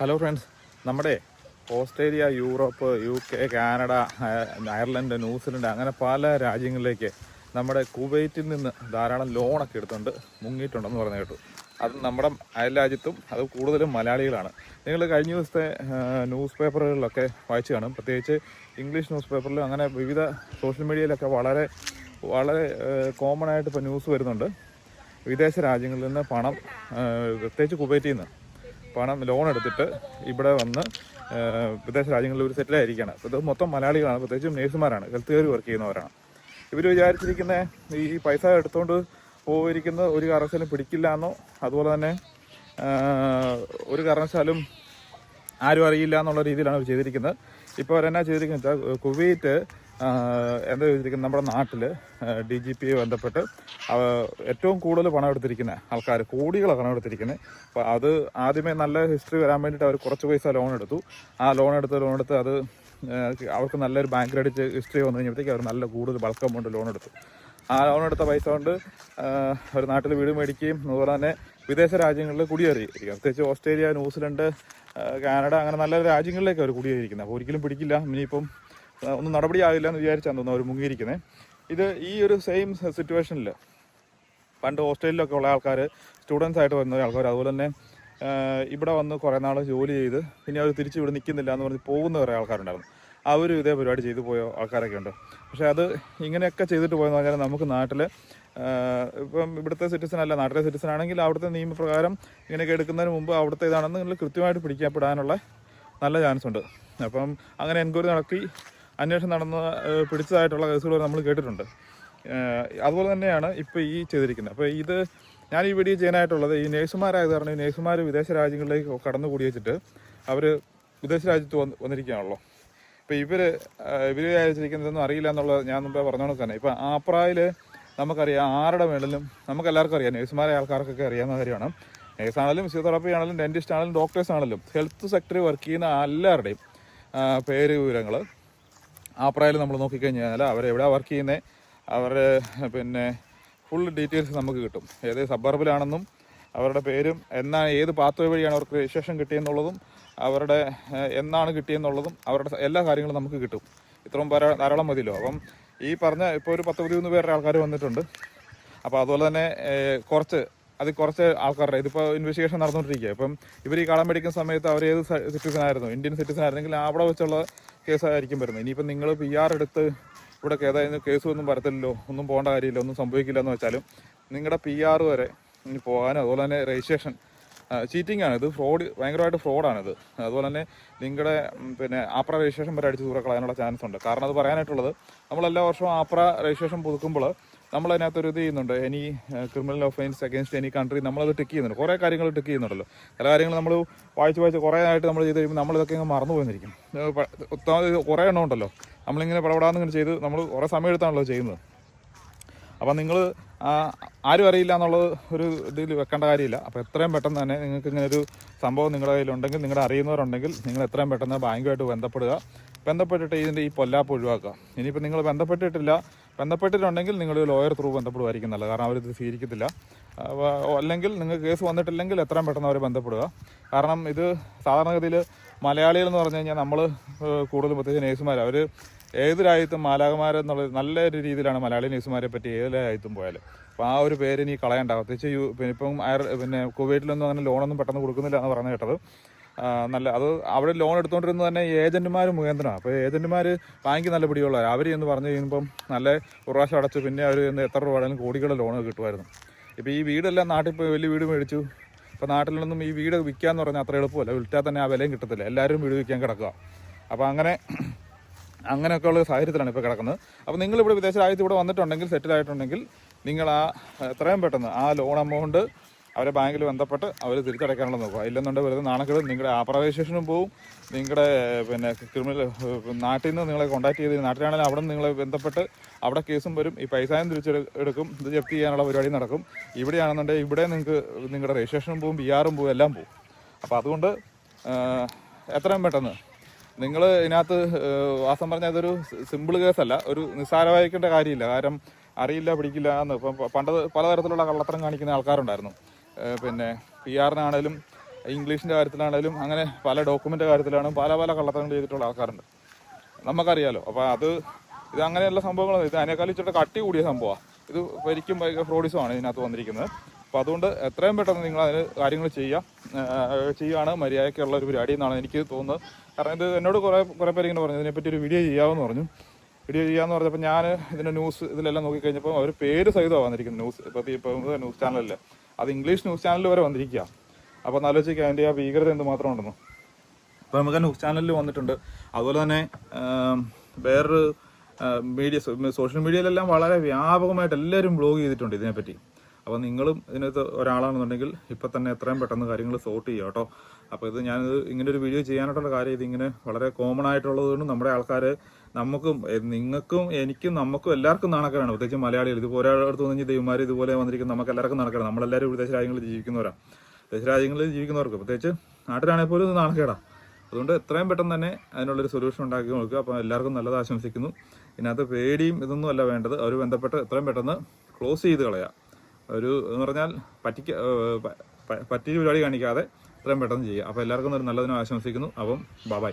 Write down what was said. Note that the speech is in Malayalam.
ഹലോ ഫ്രണ്ട്സ് നമ്മുടെ Australia Europe U K Canada Ireland New Zealand അങ്ങനെ പല രാജ്യങ്ങളിലേക്ക് നമ്മുടെ കുവൈറ്റിൽ നിന്ന് ധാരാളം ലോണൊക്കെ എടുത്തുകൊണ്ട് മുങ്ങിയിട്ടുണ്ടെന്ന് പറഞ്ഞു കേട്ടു. അത് നമ്മുടെ അയൽ രാജ്യത്തും അത് കൂടുതലും മലയാളികളാണ്. നിങ്ങൾ കഴിഞ്ഞ ദിവസത്തെ ന്യൂസ് പേപ്പറുകളിലൊക്കെ വായിച്ചു കാണും. പ്രത്യേകിച്ച് ഇംഗ്ലീഷ് ന്യൂസ് പേപ്പറിലും അങ്ങനെ വിവിധ സോഷ്യൽ മീഡിയയിലൊക്കെ വളരെ വളരെ കോമൺ ആയിട്ട് ഇപ്പോൾ ന്യൂസ് വരുന്നുണ്ട്. വിദേശ രാജ്യങ്ങളിൽ നിന്ന് പണം പ്രത്യേകിച്ച് കുവൈറ്റിൽ നിന്ന് പണം ലോൺ എടുത്തിട്ട് ഇവിടെ വന്ന് വിദേശ രാജ്യങ്ങളിൽ ഒരു സെറ്റിലായിരിക്കുകയാണ് ഇത് മൊത്തം മലയാളികളാണ് പ്രത്യേകിച്ചും നേഴ്സുമാരാണ് ഹെൽത്ത് കെയർ വർക്ക് ചെയ്യുന്നവരാണ്. ഇവർ വിചാരിച്ചിരിക്കുന്ന ഈ പൈസ എടുത്തുകൊണ്ട് പോയിരിക്കുന്നത് ഒരു കാരണവശാലും പിടിക്കില്ല എന്നോ അതുപോലെ തന്നെ ഒരു കാരണവശാലും ആരും അറിയില്ല എന്നുള്ള രീതിയിലാണ് ഇവർ ചെയ്തിരിക്കുന്നത്. ഇപ്പോൾ അവരെന്നാ ചെയ്തിരിക്കുന്നത് വെച്ചാൽ കുവൈറ്റ് എന്താ ചോദിച്ചിരിക്കുന്നത് നമ്മുടെ നാട്ടിൽ ഡി ജി പിയെ ബന്ധപ്പെട്ട് ഏറ്റവും കൂടുതൽ പണം എടുത്തിരിക്കുന്ന ആൾക്കാർ കോടികളാണ് പണം എടുത്തിരിക്കുന്നത്. അപ്പോൾ അത് ആദ്യമേ നല്ല ഹിസ്റ്ററി വരാൻ വേണ്ടിയിട്ട് അവർ കുറച്ച് പൈസ ലോൺ എടുത്തു. ആ ലോൺ എടുത്ത് ലോൺ എടുത്ത് അത് അവർക്ക് നല്ലൊരു ബാങ്ക് ക്രെഡിറ്റ് ഹിസ്റ്ററി വന്നു കഴിഞ്ഞപ്പോഴത്തേക്ക് അവർ നല്ല കൂടുതൽ ബൾക്ക് എമൗണ്ട് ലോൺ എടുത്തു. ആ ലോൺ എടുത്ത പൈസ കൊണ്ട് ഒരു നാട്ടിൽ വീട് മേടിക്കുകയും അതുപോലെ തന്നെ വിദേശ രാജ്യങ്ങളിൽ കുടിയേറിയിരിക്കുക പ്രത്യേകിച്ച് ഓസ്ട്രേലിയ ന്യൂസിലൻഡ് കാനഡ അങ്ങനെ നല്ല രാജ്യങ്ങളിലേക്ക് അവർ കുടിയേറിയിരിക്കുന്നത്. അപ്പോൾ ഒരിക്കലും പിടിക്കില്ല. ഇനിയിപ്പം ഒന്നും നടപടിയാകില്ല എന്ന് വിചാരിച്ചാണ് തോന്നുന്നു അവർ മുങ്ങിയിരിക്കുന്നത് ഇത് ഈ ഒരു സെയിം സിറ്റുവേഷനിൽ പണ്ട് ഹോസ്റ്റലിലൊക്കെ ഉള്ള ആൾക്കാർ സ്റ്റുഡൻസ് ആയിട്ട് വരുന്ന ആൾക്കാർ അതുപോലെ തന്നെ ഇവിടെ വന്ന് കുറേ നാൾ ജോലി ചെയ്ത് പിന്നെ അവർ തിരിച്ച് ഇവിടെ നിൽക്കുന്നില്ല എന്ന് പറഞ്ഞ് പോകുന്ന കുറേ ആൾക്കാരുണ്ടായിരുന്നു. അവരും ഇതേ പരിപാടി ചെയ്തു പോയ ആൾക്കാരൊക്കെ ഉണ്ട്. പക്ഷേ അത് ഇങ്ങനെയൊക്കെ ചെയ്തിട്ട് പോയെന്ന് പറഞ്ഞാൽ നമുക്ക് നാട്ടിൽ ഇപ്പം ഇവിടുത്തെ സിറ്റിസൺ അല്ല നാട്ടിലെ സിറ്റിസൺ ആണെങ്കിൽ അവിടുത്തെ നിയമപ്രകാരം ഇങ്ങനെയൊക്കെ എടുക്കുന്നതിന് മുമ്പ് അവിടുത്തെ ഇതാണെന്ന് നിങ്ങൾ കൃത്യമായിട്ട് പിടിക്കപ്പെടാനുള്ള നല്ല ചാൻസ് ഉണ്ട്. അപ്പം അങ്ങനെ എൻക്വയറി നടത്തി അന്വേഷണം നടന്ന പിടിച്ചതായിട്ടുള്ള കേസുകൾ നമ്മൾ കേട്ടിട്ടുണ്ട്. അതുപോലെ തന്നെയാണ് ഇപ്പോൾ ഈ ചെയ്തിരിക്കുന്നത്. അപ്പോൾ ഇത് ഞാൻ ഈ വീഡിയോ ചെയ്യാനായിട്ടുള്ളത് ഈ നേഴ്സുമാരായത് കാരണം ഈ നേഴ്സുമാർ വിദേശ രാജ്യങ്ങളിലേക്ക് കടന്നു കൂടി വെച്ചിട്ട് അവർ വിദേശ രാജ്യത്ത് വന്ന് വന്നിരിക്കുകയാണല്ലോ. ഇപ്പോൾ ഇവർ ഇവർ വിചാരിച്ചിരിക്കുന്നതൊന്നും അറിയില്ല എന്നുള്ളത് ഞാൻ മുമ്പേ പറഞ്ഞോണ്ട് തന്നെ. ഇപ്പോൾ ആപ്രായിൽ നമുക്കറിയാം ആരുടെ മേളിലും നമുക്ക് എല്ലാവർക്കും അറിയാം നേഴ്സുമാരെ ആൾക്കാർക്കൊക്കെ അറിയാവുന്ന കാര്യമാണ്. നേഴ്സാണെങ്കിലും ഫിസിയോതെറാപ്പി ആണെങ്കിലും ഡെന്റിസ്റ്റ് ആണെങ്കിലും ഡോക്ടേഴ്സ് ആണെങ്കിലും ഹെൽത്ത് സെക്ടറിൽ വർക്ക് ചെയ്യുന്ന എല്ലാവരുടെയും പേര് വിവരങ്ങൾ ആപ്രായിൽ നമ്മൾ നോക്കിക്കഴിഞ്ഞാൽ അവരെവിടെയാണ് വർക്ക് ചെയ്യുന്നത് അവരുടെ പിന്നെ ഫുൾ ഡീറ്റെയിൽസ് നമുക്ക് കിട്ടും. ഏത് സബർബിലാണെന്നും അവരുടെ പേരും എന്നാ ഏത് പാത്വേ വഴിയാണ് അവർക്ക് രജിസ്ട്രേഷൻ കിട്ടിയെന്നുള്ളതും അവരുടെ എന്നാണ് കിട്ടിയെന്നുള്ളതും അവരുടെ എല്ലാ കാര്യങ്ങളും നമുക്ക് കിട്ടും. ഇത്രയും ധാരാളം മതിയല്ലോ. അപ്പം ഈ പറഞ്ഞ ഇപ്പോൾ ഒരു പത്ത് പതിമൂന്ന് പേരുടെ ആൾക്കാർ വന്നിട്ടുണ്ട്. അപ്പോൾ അതുപോലെ തന്നെ കുറച്ച് അത് കുറച്ച് ആൾക്കാരുടെ ഇതിപ്പോൾ ഇൻവെസ്റ്റിഗേഷൻ നടന്നുകൊണ്ടിരിക്കുക ഇപ്പം ഇവർ ഈ കളം മേടിക്കുന്ന സമയത്ത് അവർ ഏത് സിറ്റിസൺ ആയിരുന്നു? ഇന്ത്യൻ സിറ്റിസൺ ആയിരുന്നെങ്കിൽ അവിടെ വെച്ചുള്ള കേസായിരിക്കും വരുന്നത്. ഇനിയിപ്പം നിങ്ങൾ പി ആർ എടുത്ത് ഇവിടെ ഏതായാലും കേസ് ഒന്നും വരത്തില്ലല്ലോ ഒന്നും പോകേണ്ട കാര്യമില്ല ഒന്നും സംഭവിക്കില്ല എന്ന് വെച്ചാലും നിങ്ങളുടെ പി ആർ വരെ ഇനി പോകാനും അതുപോലെ തന്നെ രജിസ്ട്രേഷൻ ചീറ്റിംഗ് ആണ് ഇത് ഫ്രോഡ് ഭയങ്കരമായിട്ട് ഫ്രോഡാണിത് അതുപോലെ തന്നെ നിങ്ങളുടെ പിന്നെ ആപ്ര രജിസ്ട്രേഷൻ വരെ അടിച്ച് ദൂരക്കളയാനുള്ള ചാൻസ് ഉണ്ട്. കാരണം അത് പറയാനായിട്ടുള്ളത് നമ്മൾ എല്ലാ വർഷവും ആപ്ര രജിസ്ട്രേഷൻ പുതുക്കുമ്പോൾ നമ്മൾ അതിനകത്ത് ഒരു ഇത് ചെയ്യുന്നുണ്ട്. Any criminal offence against any country നമ്മളത് ടിക്ക് ചെയ്യുന്നുണ്ട്. കുറേ കാര്യങ്ങൾ ടിക്ക് ചെയ്യുന്നുണ്ടല്ലോ. ചില കാര്യങ്ങൾ നമ്മൾ വായിച്ച് വായിച്ച് കുറേ ആയിട്ട് നമ്മൾ ചെയ്ത് കഴിയുമ്പോൾ നമ്മളിതൊക്കെ അങ്ങ് മറന്നു പോയിരിക്കും കുറേ എണ്ണം ഉണ്ടല്ലോ. നമ്മളിങ്ങനെ പടപടാന്നിങ്ങനെ ചെയ്ത് നമ്മൾ കുറേ സമയം എടുത്താണല്ലോ ചെയ്യുന്നത്. അപ്പം നിങ്ങൾ ആരും അറിയില്ല എന്നുള്ളത് ഒരു ഇതിൽ വെക്കേണ്ട കാര്യമില്ല. അപ്പോൾ എത്രയും പെട്ടെന്ന് തന്നെ നിങ്ങൾക്ക് ഇങ്ങനെ ഒരു സംഭവം നിങ്ങളുടെ കയ്യിലുണ്ടെങ്കിൽ നിങ്ങളുടെ അറിയുന്നവരുണ്ടെങ്കിൽ നിങ്ങൾ എത്രയും പെട്ടെന്ന് ബാങ്കുമായിട്ട് ബന്ധപ്പെടുക. ബന്ധപ്പെട്ടിട്ട് ഇതിന്റെ ഈ പൊല്ലാപ്പ് ഒഴിവാക്കുക ഇനിയിപ്പോൾ നിങ്ങൾ ബന്ധപ്പെട്ടിട്ടില്ല. ബന്ധപ്പെട്ടിട്ടുണ്ടെങ്കിൽ നിങ്ങൾ ലോയർ ത്രൂ ബന്ധപ്പെടുമായിരിക്കും നല്ലത്. കാരണം അവരിത് സ്വീകരിക്കത്തില്ല. അല്ലെങ്കിൽ നിങ്ങൾക്ക് കേസ് വന്നിട്ടില്ലെങ്കിൽ എത്രയും പെട്ടെന്ന് അവരെ ബന്ധപ്പെടുക. കാരണം ഇത് സാധാരണഗതിയിൽ മലയാളികൾ എന്ന് പറഞ്ഞു കഴിഞ്ഞാൽ നമ്മൾ കൂടുതലും പ്രത്യേകിച്ച് നേഴ്സുമാർ അവർ ഏത് രാജ്യത്തും മാലാകമാരെന്നുള്ള നല്ല ഒരു രീതിയിലാണ് മലയാളി നേഴ്സുമാരെ പറ്റി ഏത് രാജ്യത്തും പോയാലും. അപ്പോൾ ആ ഒരു പേര് ഇനി കളയണ്ട. പ്രത്യേകിച്ച് യു പിന്നെ ഇപ്പം അയർ പിന്നെ കുവൈറ്റിലൊന്നും അങ്ങനെ ലോണൊന്നും പെട്ടെന്ന് കൊടുക്കുന്നില്ല എന്ന് പറഞ്ഞു കേട്ടത്. നല്ല അത് അവിടെ ലോൺ എടുത്തുകൊണ്ടിരുന്നത് തന്നെ ഏജന്റുമാർ മുഖേന്ദ്രമാണ് അപ്പോൾ ഏജന്റുമാർ ബാങ്കിൽ നല്ല പിടിയുള്ളവർ അവർ എന്ന് പറഞ്ഞു കഴിയുമ്പം നല്ല പ്രാവശ്യം അടച്ചു പിന്നെ അവർ എന്ന് എത്ര രൂപ ആണെങ്കിലും കോടികളുടെ ലോൺ കിട്ടുമായിരുന്നു. ഇപ്പോൾ ഈ വീടെല്ലാം നാട്ടിൽ പോയി വലിയ വീട് മേടിച്ചു. അപ്പോൾ നാട്ടിലൊന്നും ഈ വീട് വിൽക്കാന്ന് പറഞ്ഞാൽ അത്ര എളുപ്പമല്ല. വിൽറ്റാൽ തന്നെ ആ വിലയും കിട്ടത്തില്ല. എല്ലാവരും വീട് വിൽക്കാൻ കിടക്കുക അപ്പോൾ അങ്ങനെ അങ്ങനെയൊക്കെയുള്ള സാഹചര്യത്തിലാണ് ഇപ്പോൾ കിടക്കുന്നത്. അപ്പോൾ നിങ്ങളിവിടെ വിദേശ രാജ്യത്ത് ഇവിടെ വന്നിട്ടുണ്ടെങ്കിൽ സെറ്റിൽ ആയിട്ടുണ്ടെങ്കിൽ നിങ്ങൾ ആ എത്രയും പെട്ടെന്ന് ആ ലോൺ എമൗണ്ട് അവരെ ബാങ്കിൽ ബന്ധപ്പെട്ട് അവർ തിരിച്ചടയ്ക്കാനുള്ള നോക്കുക. ഇല്ലെന്നുണ്ടെങ്കിൽ വെറുതെ നാണക്കേട് നിങ്ങളുടെ രജിസ്ട്രേഷനും പോവും. നിങ്ങളുടെ പിന്നെ ക്രിമിനൽ നാട്ടിൽ നിന്ന് നിങ്ങളെ കോൺടാക്ട് ചെയ്ത് നാട്ടിലാണെങ്കിൽ അവിടെ നിന്ന് നിങ്ങളെ ബന്ധപ്പെട്ട് അവിടെ കേസും വരും. ഈ പൈസയും തിരിച്ചെടുക്കും. ഇത് ജപ്തി ചെയ്യാനുള്ള പരിപാടി നടക്കും. ഇവിടെയാണെന്നുണ്ടെങ്കിൽ ഇവിടെ നിങ്ങൾക്ക് നിങ്ങളുടെ രജിസ്ട്രേഷനും പോവും ബി ആറും പോവും എല്ലാം പോവും. അപ്പോൾ അതുകൊണ്ട് എത്രയും പെട്ടെന്ന് നിങ്ങൾ ഇതിനകത്ത് വാസം പറഞ്ഞാൽ അതൊരു സിമ്പിൾ കേസല്ല ഒരു നിസ്സാരമായിരിക്കേണ്ട കാര്യമില്ല. കാരണം അറിയില്ല പിടിക്കില്ല എന്ന്. ഇപ്പം പണ്ട് പലതരത്തിലുള്ള കള്ളത്തരം കാണിക്കുന്ന ആൾക്കാരുണ്ടായിരുന്നു. പിന്നെ പി ആറിനാണേലും ഇംഗ്ലീഷിന്റെ കാര്യത്തിലാണേലും അങ്ങനെ പല ഡോക്യുമെന്റ് കാര്യത്തിലാണ് പല പല കള്ളത്തരങ്ങൾ ചെയ്തിട്ടുള്ള ആൾക്കാരുണ്ട്. നമുക്കറിയാലോ. അപ്പോൾ അത് ഇത് അങ്ങനെയുള്ള സംഭവങ്ങൾ ഇത് അതിനേക്കാളും ഇച്ചിരി കട്ടി കൂടിയ സംഭവമാണ് ഇത് ശരിക്കും ഭയങ്കര ഫ്രോഡിസമാണ് ഇതിനകത്ത് വന്നിരിക്കുന്നത്. അപ്പോൾ അതുകൊണ്ട് എത്രയും പെട്ടെന്ന് നിങ്ങൾ അതിന് കാര്യങ്ങൾ ചെയ്യുക. ചെയ്യുകയാണ് മര്യാദയ്ക്കുള്ള ഒരു പരിപാടി എന്നാണ് എനിക്ക് തോന്നുന്നത്. കാരണം ഇത് എന്നോട് കുറേ കുറേ പേര് ഇങ്ങനെ പറഞ്ഞു ഇതിനെപ്പറ്റി ഒരു വീഡിയോ ചെയ്യാമെന്ന് പറഞ്ഞു. വീഡിയോ ചെയ്യാമെന്ന് പറഞ്ഞപ്പോൾ ഞാൻ ഇതിന്റെ ന്യൂസ് ഇതിലെല്ലാം നോക്കിക്കഴിഞ്ഞപ്പോൾ അവർ പേര് സഹിതമാണ് വന്നിരിക്കുന്നത് ന്യൂസ് ഇപ്പോൾ ഇപ്പോൾ ന്യൂസ് ചാനലല്ലേ അത് ഇംഗ്ലീഷ് ന്യൂസ് ചാനലിൽ വരെ വന്നിരിക്കുക അപ്പോൾ ഒന്നാലോചിക്കുക അതിന്റെ ആ ഭീകരത എന്ത് മാത്രം ഉണ്ടെന്ന് അപ്പോൾ നമുക്ക് ന്യൂസ് ചാനലിൽ വന്നിട്ടുണ്ട്. അതുപോലെ തന്നെ വേറൊരു മീഡിയ സോഷ്യൽ മീഡിയയിലെല്ലാം വളരെ വ്യാപകമായിട്ട് എല്ലാവരും ബ്ലോഗ് ചെയ്തിട്ടുണ്ട് ഇതിനെപ്പറ്റി. അപ്പോൾ നിങ്ങളും ഇതിനകത്ത് ഒരാളാണെന്നുണ്ടെങ്കിൽ ഇപ്പം തന്നെ എത്രയും പെട്ടെന്ന് കാര്യങ്ങൾ സോർട്ട് ചെയ്യുക കേട്ടോ. അപ്പോൾ ഇത് ഞാനിത് ഇങ്ങനെ ഒരു വീഡിയോ ചെയ്യാനായിട്ടുള്ള കാര്യം ഇതിങ്ങനെ വളരെ കോമൺ ആയിട്ടുള്ളത് കൊണ്ട് നമ്മുടെ ആൾക്കാർ നമുക്കും നിങ്ങൾക്കും എനിക്കും നമുക്കും എല്ലാവർക്കും നാണക്കേടാണ്. പ്രത്യേകിച്ച് മലയാളികൾ ഇതുപോലെ ഒരാളടുത്ത് വന്നു ദൈവമാർ ഇതുപോലെ വന്നിരിക്കുന്നു നമുക്ക് എല്ലാവർക്കും നടക്കണം നമ്മളെല്ലാവരും വിദേശ രാജ്യങ്ങളിൽ ജീവിക്കുന്നവരാണ് വിദേശ രാജ്യങ്ങളിൽ ജീവിക്കുന്നവർക്ക് പ്രത്യേകിച്ച് നാട്ടിലാണെങ്കിൽ പോലും ഇത് നാണക്കേടാണ് അതുകൊണ്ട് എത്രയും പെട്ടെന്ന് തന്നെ അതിനുള്ളൊരു സൊല്യൂഷൻ ഉണ്ടാക്കി നോക്കുക അപ്പോൾ എല്ലാവർക്കും നല്ലത് ആശംസിക്കുന്നു. ഇതിനകത്ത് പേടിയും ഇതൊന്നും അല്ല വേണ്ടത്. അവർ ബന്ധപ്പെട്ട് എത്രയും പെട്ടെന്ന് ക്ലോസ് ചെയ്ത് കളയുക ഒരു എന്ന് പറഞ്ഞാൽ പറ്റിക്ക പറ്റിയ പരിപാടി കാണിക്കാതെ എത്രയും പെട്ടെന്ന് ചെയ്യുക. അപ്പോൾ എല്ലാവർക്കും ഒരു നല്ലതിനും ആശംസിക്കുന്നു. അപ്പം ബൈ